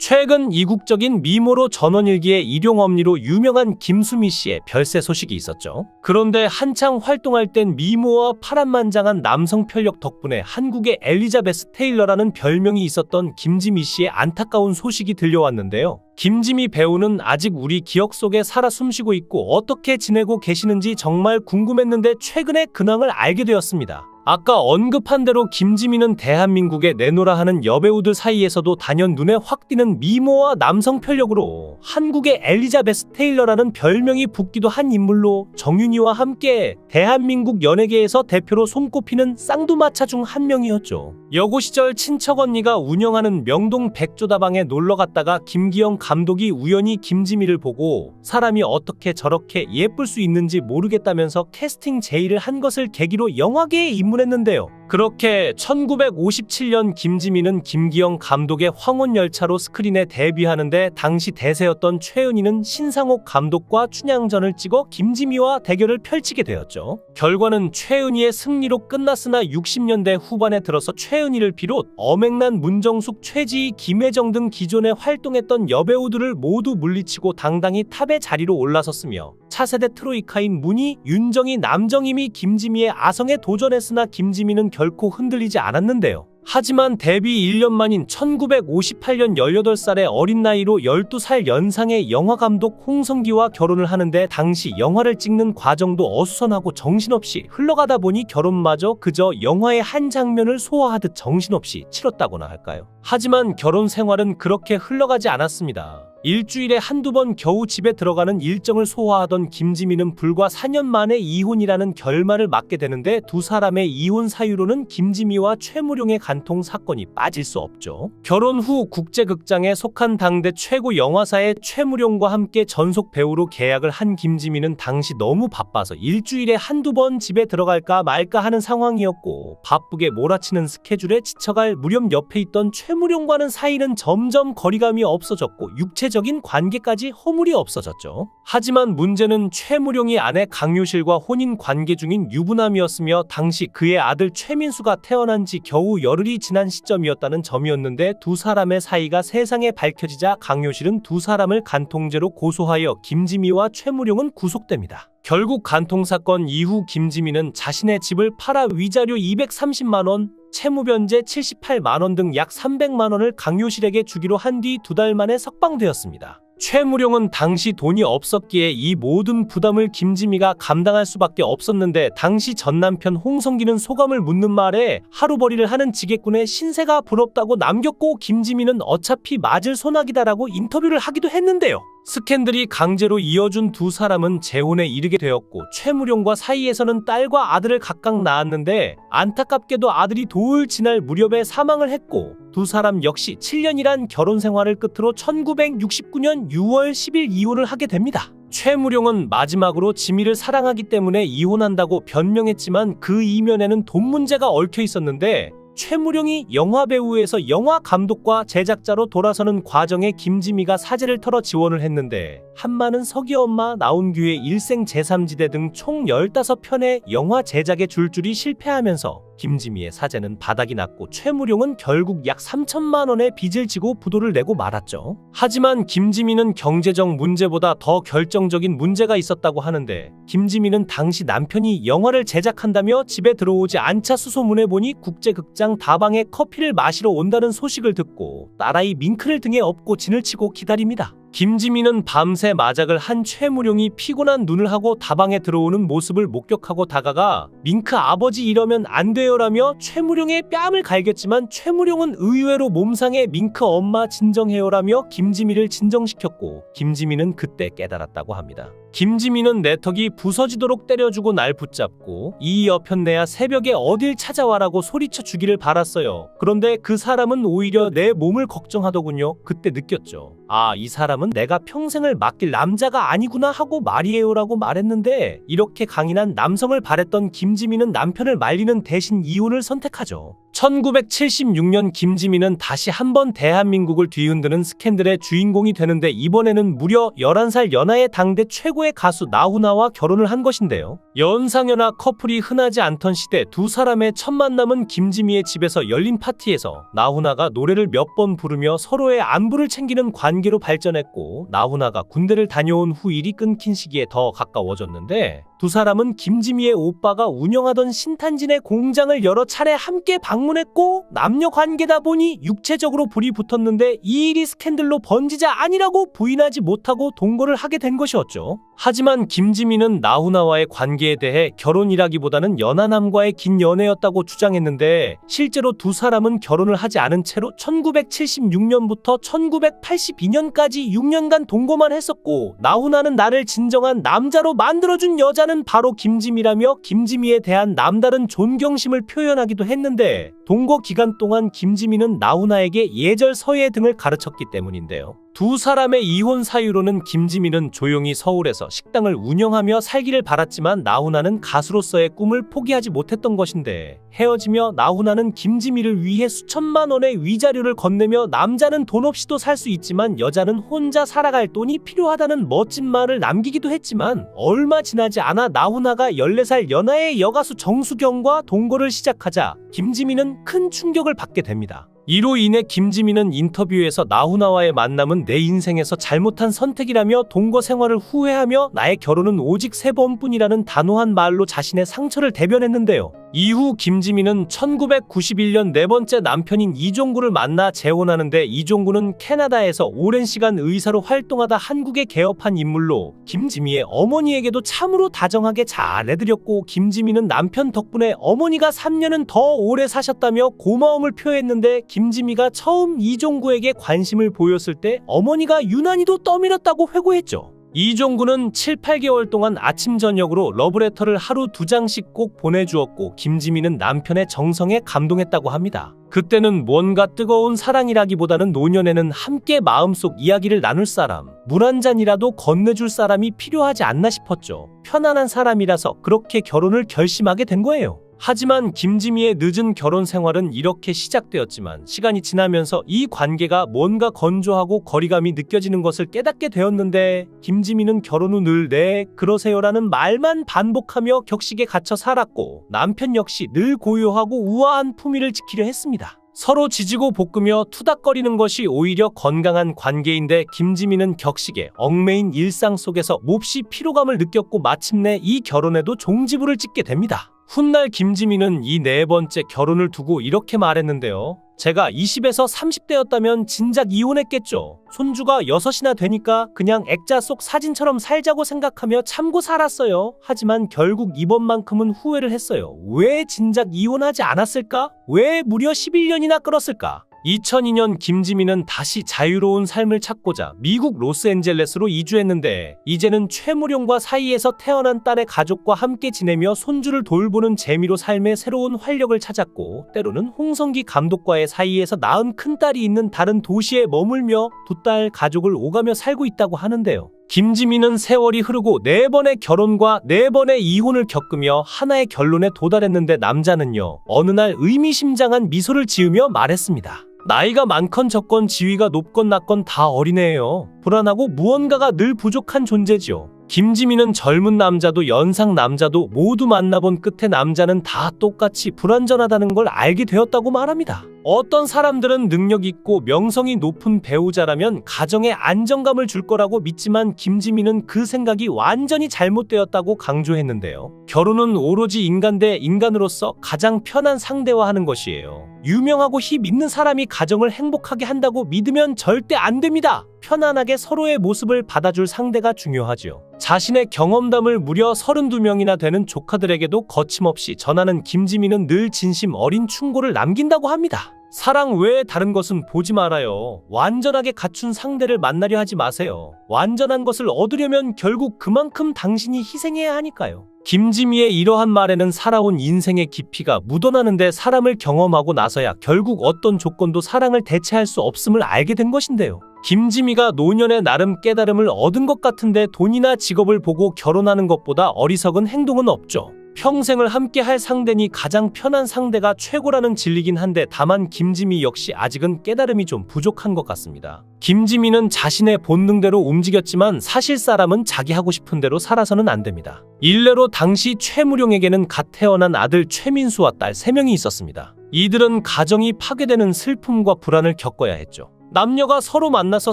최근 이국적인 미모로 전원일기의 일용엄니로 유명한 김수미 씨의 별세 소식이 있었죠. 그런데 한창 활동할 땐 미모와 파란만장한 남성 편력 덕분에 한국의 엘리자베스 테일러라는 별명이 있었던 김지미 씨의 안타까운 소식이 들려왔는데요. 김지미 배우는 아직 우리 기억 속에 살아 숨쉬고 있고 어떻게 지내고 계시는지 정말 궁금했는데 최근에 근황을 알게 되었습니다. 아까 언급한 대로 김지민은 대한민국의 내노라 하는 여배우들 사이에서도 단연 눈에 확 띄는 미모와 남성 편력으로 한국의 엘리자베스 테일러라는 별명이 붙기도 한 인물로 정윤이와 함께 대한민국 연예계에서 대표로 손꼽히는 쌍두마차 중 한 명이었죠. 여고 시절 친척 언니가 운영하는 명동 백조다방에 놀러 갔다가 김기영 감독이 우연히 김지미를 보고 사람이 어떻게 저렇게 예쁠 수 있는지 모르겠다면서 캐스팅 제의를 한 것을 계기로 영화계에 입문했 는데요. 그렇게 1957년 김지민은 김기영 감독의 황혼열차로 스크린에 데뷔하는데 당시 대세였던 최은희는 신상옥 감독과 춘향전을 찍어 김지미와 대결을 펼치게 되었죠. 결과는 최은희의 승리로 끝났으나 60년대 후반에 들어서 최은희를 비롯 엄앵란 문정숙, 최지희, 김혜정 등 기존에 활동했던 여배우들을 모두 물리치고 당당히 탑의 자리로 올라섰으며 차세대 트로이카인 문희, 윤정희, 남정임이 김지미의 아성에 도전했으나 김지미는 결코 흔들리지 않았는데요. 하지만 데뷔 1년 만인 1958년 18살의 어린 나이로 12살 연상의 영화감독 홍성기와 결혼을 하는데 당시 영화를 찍는 과정도 어수선하고 정신없이 흘러가다 보니 결혼마저 그저 영화의 한 장면을 소화하듯 정신없이 치렀다고나 할까요? 하지만 결혼 생활은 그렇게 흘러가지 않았습니다. 일주일에 한두 번 겨우 집에 들어가는 일정을 소화하던 김지민은 불과 4년 만에 이혼이라는 결말을 맞게 되는데 두 사람의 이혼 사유로는 김지미와 최무룡의 간통 사건이 빠질 수 없죠. 결혼 후 국제극장에 속한 당대 최고 영화사의 최무룡과 함께 전속 배우로 계약을 한 김지민은 당시 너무 바빠서 일주일에 한두 번 집에 들어갈까 말까 하는 상황이었고 바쁘게 몰아치는 스케줄에 지쳐갈 무렵 옆에 있던 최무룡과는 사이는 점점 거리감이 없어졌고 육체 적인 관계까지 허물이 없어졌죠. 하지만 문제는 최무룡이 아내 강유실과 혼인 관계 중인 유부남이었으며 당시 그의 아들 최민수가 태어난 지 겨우 열흘이 지난 시점이었다는 점이었는데 두 사람의 사이가 세상에 밝혀지자 강유실은 두 사람을 간통죄로 고소하여 김지미와 최무룡은 구속됩니다. 결국 간통 사건 이후 김지민은 자신의 집을 팔아 위자료 230만 원, 채무변제 78만 원 등 약 300만 원을 강요실에게 주기로 한 뒤 두 달 만에 석방되었습니다. 최무룡은 당시 돈이 없었기에 이 모든 부담을 김지미가 감당할 수밖에 없었는데 당시 전 남편 홍성기는 소감을 묻는 말에 하루벌이를 하는 지게꾼의 신세가 부럽다고 남겼고 김지미는 어차피 맞을 소나기다라고 인터뷰를 하기도 했는데요. 스캔들이 강제로 이어준 두 사람은 재혼에 이르게 되었고 최무룡과 사이에서는 딸과 아들을 각각 낳았는데 안타깝게도 아들이 도울 지날 무렵에 사망을 했고 두 사람 역시 7년이란 결혼 생활을 끝으로 1969년 6월 10일 이혼을 하게 됩니다. 최무룡은 마지막으로 지미를 사랑하기 때문에 이혼한다고 변명했지만 그 이면에는 돈 문제가 얽혀 있었는데 최무룡이 영화배우에서 영화 감독과 제작자로 돌아서는 과정에 김지미가 사제를 털어 지원을 했는데 한마는 서기 엄마 나온규의 일생 제3지대 등 총 15편의 영화 제작에 줄줄이 실패하면서 김지미의 사제는 바닥이 났고 최무룡은 결국 약 3천만 원의 빚을 지고 부도를 내고 말았죠. 하지만 김지미는 경제적 문제보다 더 결정적인 문제가 있었다고 하는데 김지미는 당시 남편이 영화를 제작한다며 집에 들어오지 않자 수소문해 보니 국제극장 다방에 커피를 마시러 온다는 소식을 듣고 딸아이 밍크를 등에 업고 진을 치고 기다립니다. 김지민은 밤새 마작을 한 최무룡이 피곤한 눈을 하고 다방에 들어오는 모습을 목격하고 다가가 밍크 아버지 이러면 안 돼요라며 최무룡의 뺨을 갈겼지만 최무룡은 의외로 몸상에 밍크 엄마 진정해요라며 김지미를 진정시켰고 김지민은 그때 깨달았다고 합니다. 김지민은 내 턱이 부서지도록 때려주고 날 붙잡고 이 여편네야 새벽에 어딜 찾아와라고 소리쳐 주기를 바랐어요. 그런데 그 사람은 오히려 내 몸을 걱정하더군요. 그때 느꼈죠. 아, 이 사람은 내가 평생을 맡길 남자가 아니구나 하고 말이에요라고 말했는데 이렇게 강인한 남성을 바랬던 김지민은 남편을 말리는 대신 이혼을 선택하죠. 1976년 김지민은 다시 한번 대한민국을 뒤흔드는 스캔들의 주인공이 되는데 이번에는 무려 11살 연하의 당대 최고의 가수 나훈아와 결혼을 한 것인데요. 연상연하 커플이 흔하지 않던 시대 두 사람의 첫 만남은 김지미의 집에서 열린 파티에서 나훈아가 노래를 몇 번 부르며 서로의 안부를 챙기는 관계 로 발전했고 나훈아가 군대를 다녀온 후 일이 끊긴 시기에 더 가까워졌는데 두 사람은 김지미의 오빠가 운영하던 신탄진의 공장을 여러 차례 함께 방문했고 남녀 관계다 보니 육체적으로 불이 붙었는데 이 일이 스캔들로 번지자 아니라고 부인하지 못하고 동거를 하게 된 것이었죠. 하지만 김지미는 나훈아와의 관계에 대해 결혼이라기보다는 연하남과의 긴 연애였다고 주장했는데 실제로 두 사람은 결혼을 하지 않은 채로 1976년부터 1982년까지 6년간 동거만 했었고 나훈아는 나를 진정한 남자로 만들어준 여자 는 바로 김지미라며 김지미에 대한 남다른 존경심을 표현하기도 했는데 동거 기간 동안 김지미는 나훈아에게 예절 서예 등을 가르쳤기 때문인데요. 두 사람의 이혼 사유로는 김지민은 조용히 서울에서 식당을 운영하며 살기를 바랐지만 나훈아는 가수로서의 꿈을 포기하지 못했던 것인데 헤어지며 나훈아는 김지미를 위해 수천만 원의 위자료를 건네며 남자는 돈 없이도 살 수 있지만 여자는 혼자 살아갈 돈이 필요하다는 멋진 말을 남기기도 했지만 얼마 지나지 않아 나훈아가 14살 연하의 여가수 정수경과 동거를 시작하자 김지민은 큰 충격을 받게 됩니다. 이로 인해 김지민은 인터뷰에서 나훈아와의 만남은 내 인생에서 잘못한 선택이라며 동거 생활을 후회하며 나의 결혼은 오직 세 번뿐이라는 단호한 말로 자신의 상처를 대변했는데요. 이후 김지민은 1991년 네 번째 남편인 이종구를 만나 재혼하는데 이종구는 캐나다에서 오랜 시간 의사로 활동하다 한국에 개업한 인물로 김지미의 어머니에게도 참으로 다정하게 잘해드렸고 김지민은 남편 덕분에 어머니가 3년은 더 오래 사셨다며 고마움을 표했는데 김 지미가 처음 이종구에게 관심을 보였을 때 어머니가 유난히도 떠밀었다고 회고했죠. 이종구는 7, 8개월 동안 아침 저녁으로 러브레터를 하루 두 장씩 꼭 보내주었고 김지미는 남편의 정성에 감동했다고 합니다. 그때는 뭔가 뜨거운 사랑이라기보다는 노년에는 함께 마음속 이야기를 나눌 사람, 물 한 잔이라도 건네줄 사람이 필요하지 않나 싶었죠. 편안한 사람이라서 그렇게 결혼을 결심하게 된 거예요. 하지만 김지미의 늦은 결혼 생활은 이렇게 시작되었지만 시간이 지나면서 이 관계가 뭔가 건조하고 거리감이 느껴지는 것을 깨닫게 되었는데 김지미는 결혼 후 늘 네, 그러세요라는 말만 반복하며 격식에 갇혀 살았고 남편 역시 늘 고요하고 우아한 품위를 지키려 했습니다. 서로 지지고 볶으며 투닥거리는 것이 오히려 건강한 관계인데 김지민은 격식에 얽매인 일상 속에서 몹시 피로감을 느꼈고 마침내 이 결혼에도 종지부를 찍게 됩니다. 훗날 김지민은 이 네 번째 결혼을 두고 이렇게 말했는데요. 제가 20에서 30대였다면 진작 이혼했겠죠. 손주가 6이나 되니까 그냥 액자 속 사진처럼 살자고 생각하며 참고 살았어요. 하지만 결국 이번만큼은 후회를 했어요. 왜 진작 이혼하지 않았을까? 왜 무려 11년이나 끌었을까? 2002년 김지민은 다시 자유로운 삶을 찾고자 미국 로스앤젤레스로 이주했는데 이제는 최무룡과 사이에서 태어난 딸의 가족과 함께 지내며 손주를 돌보는 재미로 삶의 새로운 활력을 찾았고 때로는 홍성기 감독과의 사이에서 낳은 큰딸이 있는 다른 도시에 머물며 두 딸 가족을 오가며 살고 있다고 하는데요. 김지민은 세월이 흐르고 네 번의 결혼과 네 번의 이혼을 겪으며 하나의 결론에 도달했는데 남자는요 어느 날 의미심장한 미소를 지으며 말했습니다. 나이가 많건 적건 지위가 높건 낮건 다 어린애예요. 불안하고 무언가가 늘 부족한 존재지요. 김지민은 젊은 남자도 연상 남자도 모두 만나본 끝에 남자는 다 똑같이 불완전하다는 걸 알게 되었다고 말합니다. 어떤 사람들은 능력 있고 명성이 높은 배우자라면 가정에 안정감을 줄 거라고 믿지만 김지민은 그 생각이 완전히 잘못되었다고 강조했는데요. 결혼은 오로지 인간 대 인간으로서 가장 편한 상대와 하는 것이에요. 유명하고 힘 있는 사람이 가정을 행복하게 한다고 믿으면 절대 안 됩니다. 편안하게 서로의 모습을 받아줄 상대가 중요하지요. 자신의 경험담을 무려 32명이나 되는 조카들에게도 거침없이 전하는 김지민은 늘 진심 어린 충고를 남긴다고 합니다. 사랑 외에 다른 것은 보지 말아요. 완전하게 갖춘 상대를 만나려 하지 마세요. 완전한 것을 얻으려면 결국 그만큼 당신이 희생해야 하니까요. 김지미의 이러한 말에는 살아온 인생의 깊이가 묻어나는데 사람을 경험하고 나서야 결국 어떤 조건도 사랑을 대체할 수 없음을 알게 된 것인데요. 김지미가 노년에 나름 깨달음을 얻은 것 같은데 돈이나 직업을 보고 결혼하는 것보다 어리석은 행동은 없죠. 평생을 함께 할 상대니 가장 편한 상대가 최고라는 진리긴 한데 다만 김지미 역시 아직은 깨달음이 좀 부족한 것 같습니다. 김지미는 자신의 본능대로 움직였지만 사실 사람은 자기 하고 싶은 대로 살아서는 안 됩니다. 일례로 당시 최무룡에게는 갓 태어난 아들 최민수와 딸 3명이 있었습니다. 이들은 가정이 파괴되는 슬픔과 불안을 겪어야 했죠. 남녀가 서로 만나서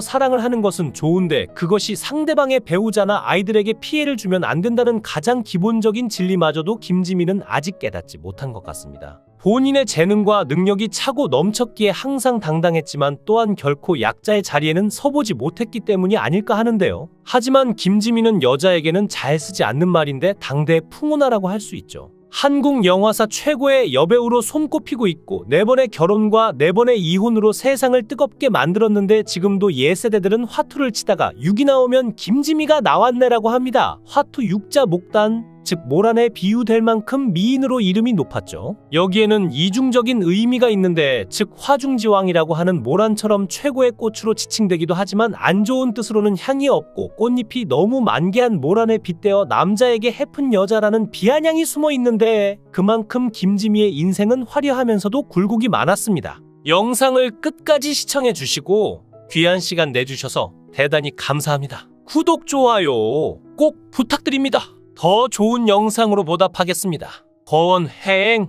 사랑을 하는 것은 좋은데 그것이 상대방의 배우자나 아이들에게 피해를 주면 안 된다는 가장 기본적인 진리마저도 김지민은 아직 깨닫지 못한 것 같습니다. 본인의 재능과 능력이 차고 넘쳤기에 항상 당당했지만 또한 결코 약자의 자리에는 서보지 못했기 때문이 아닐까 하는데요. 하지만 김지민은 여자에게는 잘 쓰지 않는 말인데 당대의 풍운하라고 할 수 있죠. 한국 영화사 최고의 여배우로 손꼽히고 있고 네 번의 결혼과 네 번의 이혼으로 세상을 뜨겁게 만들었는데 지금도 예세대들은 화투를 치다가 6이 나오면 김지미가 나왔네라고 합니다. 화투 6자 목단 즉 모란에 비유될 만큼 미인으로 이름이 높았죠. 여기에는 이중적인 의미가 있는데 즉 화중지왕이라고 하는 모란처럼 최고의 꽃으로 지칭되기도 하지만 안 좋은 뜻으로는 향이 없고 꽃잎이 너무 만개한 모란에 빗대어 남자에게 해픈 여자라는 비아냥이 숨어 있는데 그만큼 김지미의 인생은 화려하면서도 굴곡이 많았습니다. 영상을 끝까지 시청해 주시고 귀한 시간 내주셔서 대단히 감사합니다. 구독, 좋아요 꼭 부탁드립니다. 더 좋은 영상으로 보답하겠습니다. 거원 해행